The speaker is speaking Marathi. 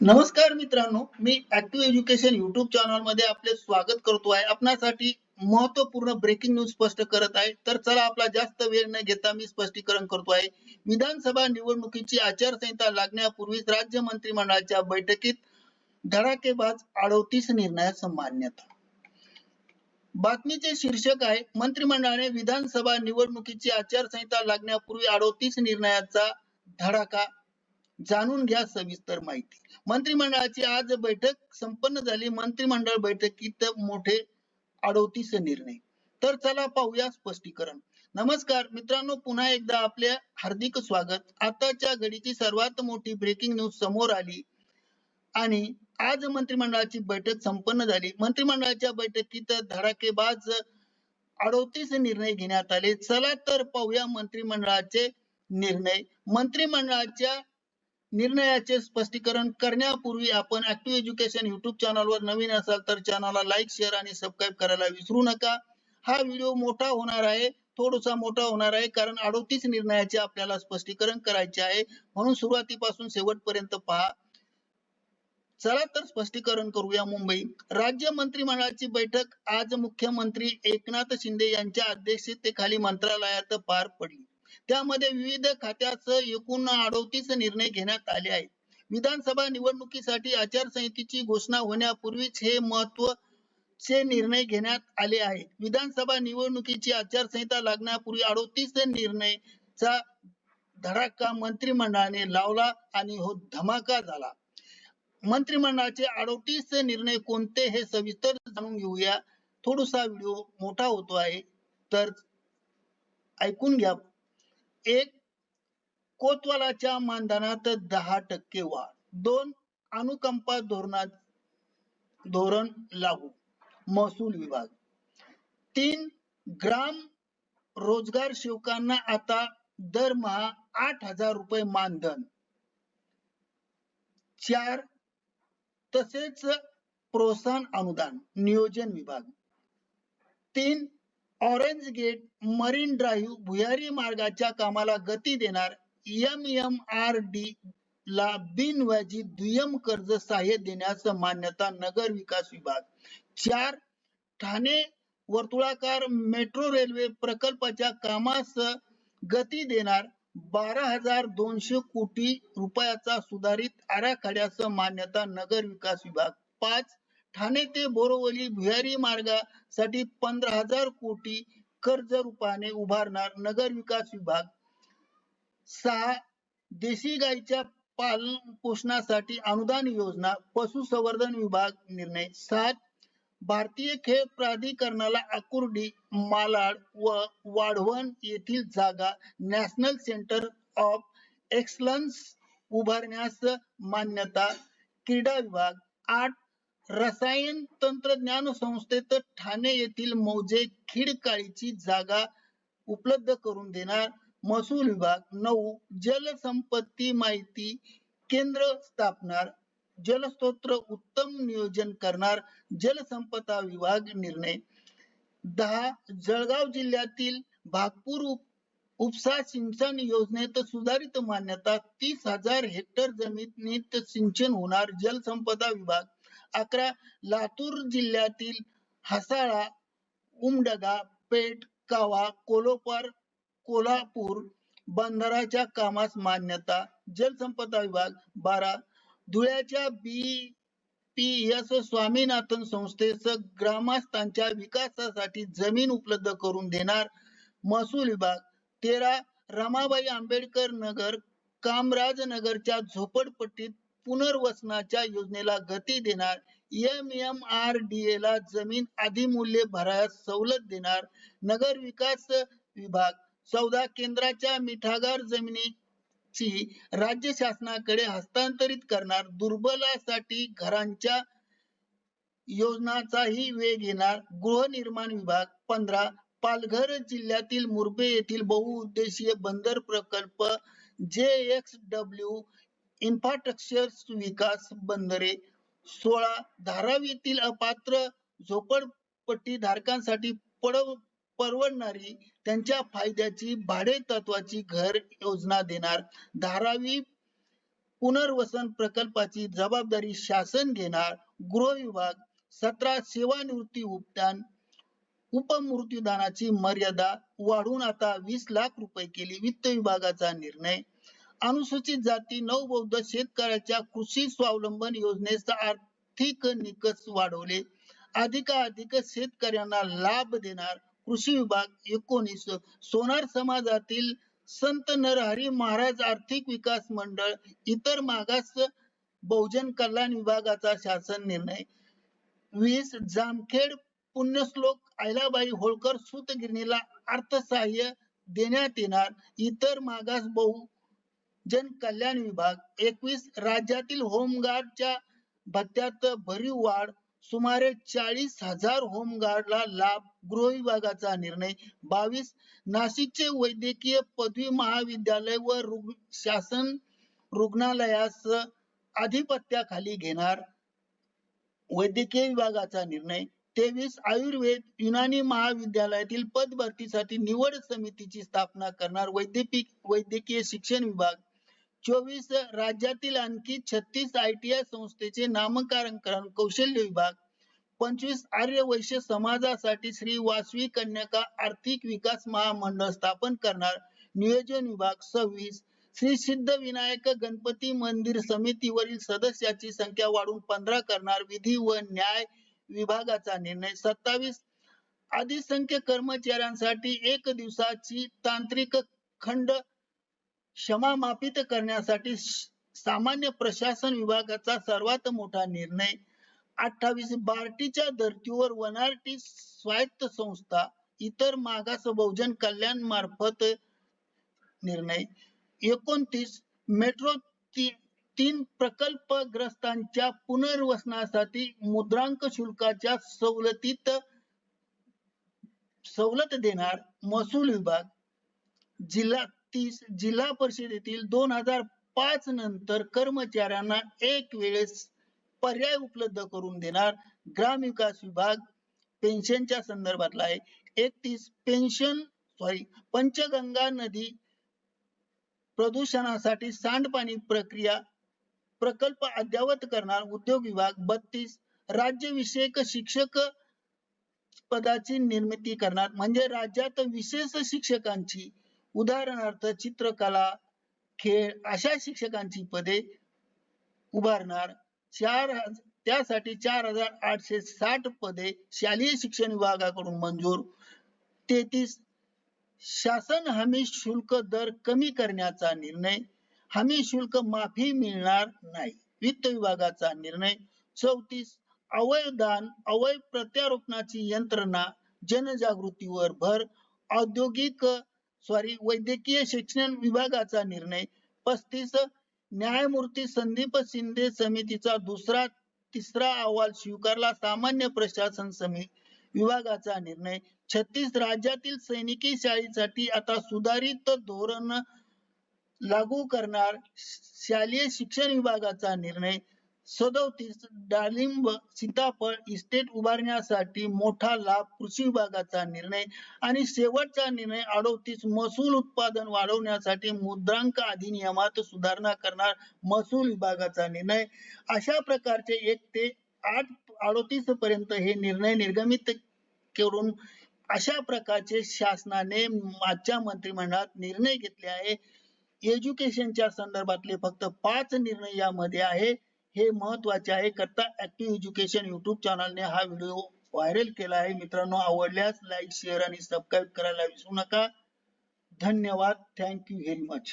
नमस्कार मित्रांनो मी ऍक्टिव्ह एज्युकेशन युट्यूब चॅनलमध्ये आपले स्वागत करतो आहे. आपणासाठी महत्त्वपूर्ण ब्रेकिंग न्यूज स्पष्ट करत आहे. तर चला आपला जास्त वेळ न घेता मी स्पष्टीकरण करतो आहे. विधानसभा निवडणुकीची आचारसंहिता लागण्यापूर्वीच राज्य मंत्रिमंडळाच्या बैठकीत धडाकेबाज अडोतीस निर्णयास मान्यता. बातमीचे शीर्षक आहे मंत्रिमंडळाने विधानसभा निवडणुकीची आचारसंहिता लागण्यापूर्वी अडोतीस निर्णयाचा धडाका जाणून घ्या सविस्तर माहिती. मंत्रिमंडळाची आज बैठक संपन्न झाली. मंत्रिमंडळ बैठकीत मोठे अडोतीस निर्णय. तर चला पाहूया स्पष्टीकरण. नमस्कार मित्रांनो पुन्हा एकदा आपले हार्दिक स्वागत. आताच्या घडीची सर्वात मोठी ब्रेकिंग न्यूज समोर आली आणि आज मंत्रिमंडळाची बैठक संपन्न झाली. मंत्रिमंडळाच्या बैठकीत धडाकेबाज अडोतीस निर्णय घेण्यात आले. चला तर पाहूया मंत्रिमंडळाचे निर्णय. मंत्रिमंडळाच्या निर्णयाचे स्पष्टीकरण करण्यापूर्वी आपण ऍक्टिव्ह एज्युकेशन युट्यूब चॅनलवर नवीन असाल तर चॅनलला लाईक शेअर आणि सबस्क्राईब करायला विसरू नका. हा व्हिडिओ मोठा होणार आहे थोडासा मोठा होणार आहे कारण अडोतीस निर्णयाचे आपल्याला स्पष्टीकरण करायचे आहे. म्हणून सुरुवातीपासून शेवटपर्यंत पहा. चला तर स्पष्टीकरण करूया मुंबई. राज्य मंत्रिमंडळाची बैठक आज मुख्यमंत्री एकनाथ शिंदे यांच्या अध्यक्षतेखाली मंत्रालयात पार पडली. त्यामध्ये विविध खात्यासह एकूण अडोतीस निर्णय घेण्यात आले आहेत. विधानसभा निवडणुकीसाठी आचारसंहितेची घोषणा होण्यापूर्वीच हे महत्वचे निर्णय घेण्यात आले आहेत. विधानसभा निवडणुकीची आचारसंहिता लागण्यापूर्वी अडोतीस निर्णयचा धडाका मंत्रिमंडळाने लावला आणि हो धमाका झाला. मंत्रिमंडळाचे अडोतीस निर्णय कोणते हे सविस्तर जाणून घेऊया. थोडासा व्हिडिओ मोठा होतो आहे तर ऐकून घ्या. एक कोतवालाच्या मानधनात दहा टक्के वाढ. दोन अनुकंपा धोरणात धोरण लागू. महसूल विभाग. तीन ग्राम रोजगार सेवकांना आता दरमहा आठ हजार रुपये मानधन. चार तसेच प्रोत्साहन अनुदान नियोजन विभाग. तीन ऑरेंज गेट मरीन ड्राईव्ह भुयारी मार्गाच्या कामाला गती देणार एम एम आर डी ला बिनव्याजी दुय्यम कर्ज सहाय्य देण्यास मान्यता नगर विकास विभाग. चार ठाणे वर्तुळाकार मेट्रो रेल्वे प्रकल्पाच्या कामास गती देणार बारा हजार दोनशे कोटी रुपयाचा सुधारित आराखड्यास मान्यता नगर विकास विभाग. पाच ठाणे ते बोरवली भुयारी मार्गासाठी पंधरा हजार कोटी कर्ज रूपाने उभारणार नगर विकास विभाग. सहा देशी गाईच्या पालन पोषणासाठी अनुदान योजना पशुसंवर्धन विभाग निर्णय सात भारतीय खेळ प्राधिकरणाला आकुर्डी मालाड व वाढवण येथील जागा नॅशनल सेंटर ऑफ एक्सलन्स उभारण्यास मान्यता क्रीडा विभाग आठ रसायन तंत्रज्ञान संस्थेत ठाणे येथील मौजे खिडकाळीची जागा उपलब्ध करून देणार. महसूल विभाग नऊ जलसंपत्ती माहिती केंद्र स्थापणार. जलस्त्रोत्र उत्तम नियोजन करणार. जलसंपदा विभाग निर्णय. दहा जळगाव जिल्ह्यातील भागपूर उपसा सिंचन योजनेत सुधारित मान्यता तीस हजार हेक्टर जमिनीत सिंचन होणार. जलसंपदा विभाग अकरा लातूर जिल्ह्यातील हसाळा उमडगा पेठ कावा कोलोपर कोल्हापूर बंधाराच्या कामास मान्यता जलसंपदा विभाग बारा धुळ्याच्या बी पी एस स्वामीनाथन संस्थेस ग्रामस्थांच्या विकासासाठी जमीन उपलब्ध करून देणार महसूल विभाग तेरा रमाबाई आंबेडकर नगर कामराज नगरच्या झोपडपट्टीत पुनर्वसनाच्या योजनेला गती देणार. M M R D A ला जमीन अधिमूल्य भरायस सवलत देणार. नगर विकास विभाग. चौदा केंद्राच्या मिठागार जमिनीची राज्य शासनाकडे हस्तांतरित करणार. दुर्बलासाठी घरांच्या योजनाचाही वेग येणार गृहनिर्माण विभाग. पंधरा पालघर जिल्ह्यातील मुरबे येथील बहुउद्देशीय बंदर प्रकल्प. जे एक्स डब्ल्यू इन्फ्रास्ट्रक्चर विकास बंदरे सोळा धारावीतील अपात्र झोपडपट्टी धारकांसाठी पडव परवडणारी त्यांच्या फायद्याची भाडे तत्वाची घर योजना देणार धारावी पुनर्वसन प्रकल्पाची जबाबदारी शासन घेणार गृह विभाग सतरा सेवानिवृत्ती उपदान उपमृत्यूदानाची मर्यादा वाढून आता वीस लाख रुपये केली वित्त विभागाचा निर्णय. अनुसूचित जाती नऊ बौद्ध शेतकऱ्याच्या कृषी स्वावलंबन योजनेचा आर्थिक निकष वाढवले. अधिकाधिक शेतकऱ्यांना लाभ देणार कृषी विभाग एकोणीस. सोनार समाजातील संत नरहरी महाराज आर्थिक विकास मंडळ इतर मागास बहुजन कल्याण विभागाचा शासन निर्णय. वीस. जामखेड पुण्यश्लोक आयलाबाई होळकर सूतगिरणीला अर्थसहाय्य देण्यात येणार. इतर मागास बहु बहुजन कल्याण विभाग. एकवीस राज्यातील होमगार्डच्या भत्त्यात भरीव वाढ. सुमारे चाळीस हजार होमगार्डला लाभ. गृह विभागाचा निर्णय. बावीस नाशिकचे वैद्यकीय पदवी महाविद्यालय व रुग्ण शासन रुग्णालयास आधिपत्याखाली घेणार. वैद्यकीय विभागाचा निर्णय. तेवीस आयुर्वेद युनानी महाविद्यालयातील पद भरतीसाठी निवड समितीची स्थापना करणार वैद्यकीय वैद्यकीय शिक्षण विभाग. चोवीस राज्यातील आणखी छत्तीस आय टी आय संस्थेचे नामकरण करण कौशल्य विभाग पंचवीस आर्य वैश्य समाजासाठी श्री वासवी कन्याका आर्थिक विकास महामंडळ स्थापन करणार नियोजन विभाग सव्वीस. श्री सिद्ध विनायक गणपती मंदिर समितीवरील सदस्याची संख्या वाढवून पंधरा करणार विधी व न्याय विभागाचा निर्णय सत्तावीस. अधिसंख्य कर्मचाऱ्यांसाठी एक दिवसाची तांत्रिक खंड क्षमा मापित करण्यासाठी सामान्य प्रशासन विभागाचा सर्वात मोठा निर्णय अठ्ठावीस बार्टीच्या धर्तीवर वनारटी स्वायत्त संस्था इतर मागास बहुजन कल्याण मार्फत निर्णय. एकोणतीस मेट्रो ती- तीन प्रकल्पग्रस्तांच्या पुनर्वसनासाठी मुद्रांक शुल्काच्या सवलतीत सवलत देणार महसूल विभाग जिल्हा तीस जिल्हा परिषदेतील दोन हजार पाच नंतर कर्मचाऱ्यांना एक वेळेस पर्याय उपलब्ध करून देणार ग्राम विकास विभाग पेन्शनच्या संदर्भातला आहे. एकतीस पेन्शन सॉरी पंचगंगा नदी प्रदूषणासाठी सांडपाणी प्रक्रिया प्रकल्प अद्यावत करणार उद्योग विभाग. बत्तीस राज्यविषयक शिक्षक पदाची निर्मिती करणार म्हणजे राज्यात विशेष शिक्षकांची उदाहरणार्थ चित्रकला खेळ अशा शिक्षकांची पदे उभारणार. चार त्यासाठी चार हजार आठशे साठ पदे शालेय शिक्षण विभागाकडून मंजूर. तेहतीस शासन हमी शुल्क दर कमी करण्याचा निर्णय. हमी शुल्क माफी मिळणार नाही वित्त विभागाचा निर्णय. चौतीस अवैध दान प्रत्यारोपणाची यंत्रणा जनजागृतीवर भर औद्योगिक सॉरी वैद्यकीय शिक्षण विभागाचा निर्णय. पस्तीस न्यायमूर्ती संदीप शिंदे समितीचा दुसरा तिसरा अहवाल स्वीकारला सामान्य प्रशासन समिती विभागाचा निर्णय. छत्तीस राज्यातील सैनिकी शाळेसाठी आता सुधारित धोरण लागू करणार शालेय शिक्षण विभागाचा निर्णय. सदोतीस डाळिंब सीताफळ इस्टेट उभारण्यासाठी मोठा लाभ कृषी विभागाचा निर्णय आणि शेवटचा निर्णय अडोतीस महसूल उत्पादन वाढवण्यासाठी मुद्रांक अधिनियमात सुधारणा करणार महसूल विभागाचा निर्णय. अशा प्रकारचे एक ते आठ अडोतीस पर्यंत हे निर्णय निर्गमित करून अशा प्रकारचे शासनाने आजच्या मंत्रिमंडळात निर्णय घेतले आहे. एज्युकेशनच्या संदर्भातले फक्त पाच निर्णय यामध्ये आहे. हे महत्त्वाचे आहे. करता ऍक्टिव्ह एज्युकेशन युट्यूब चॅनलने हा व्हिडिओ व्हायरल केला आहे. मित्रांनो आवडल्यास लाईक शेअर आणि सबस्क्राईब करायला विसरू नका. धन्यवाद. Thank you very much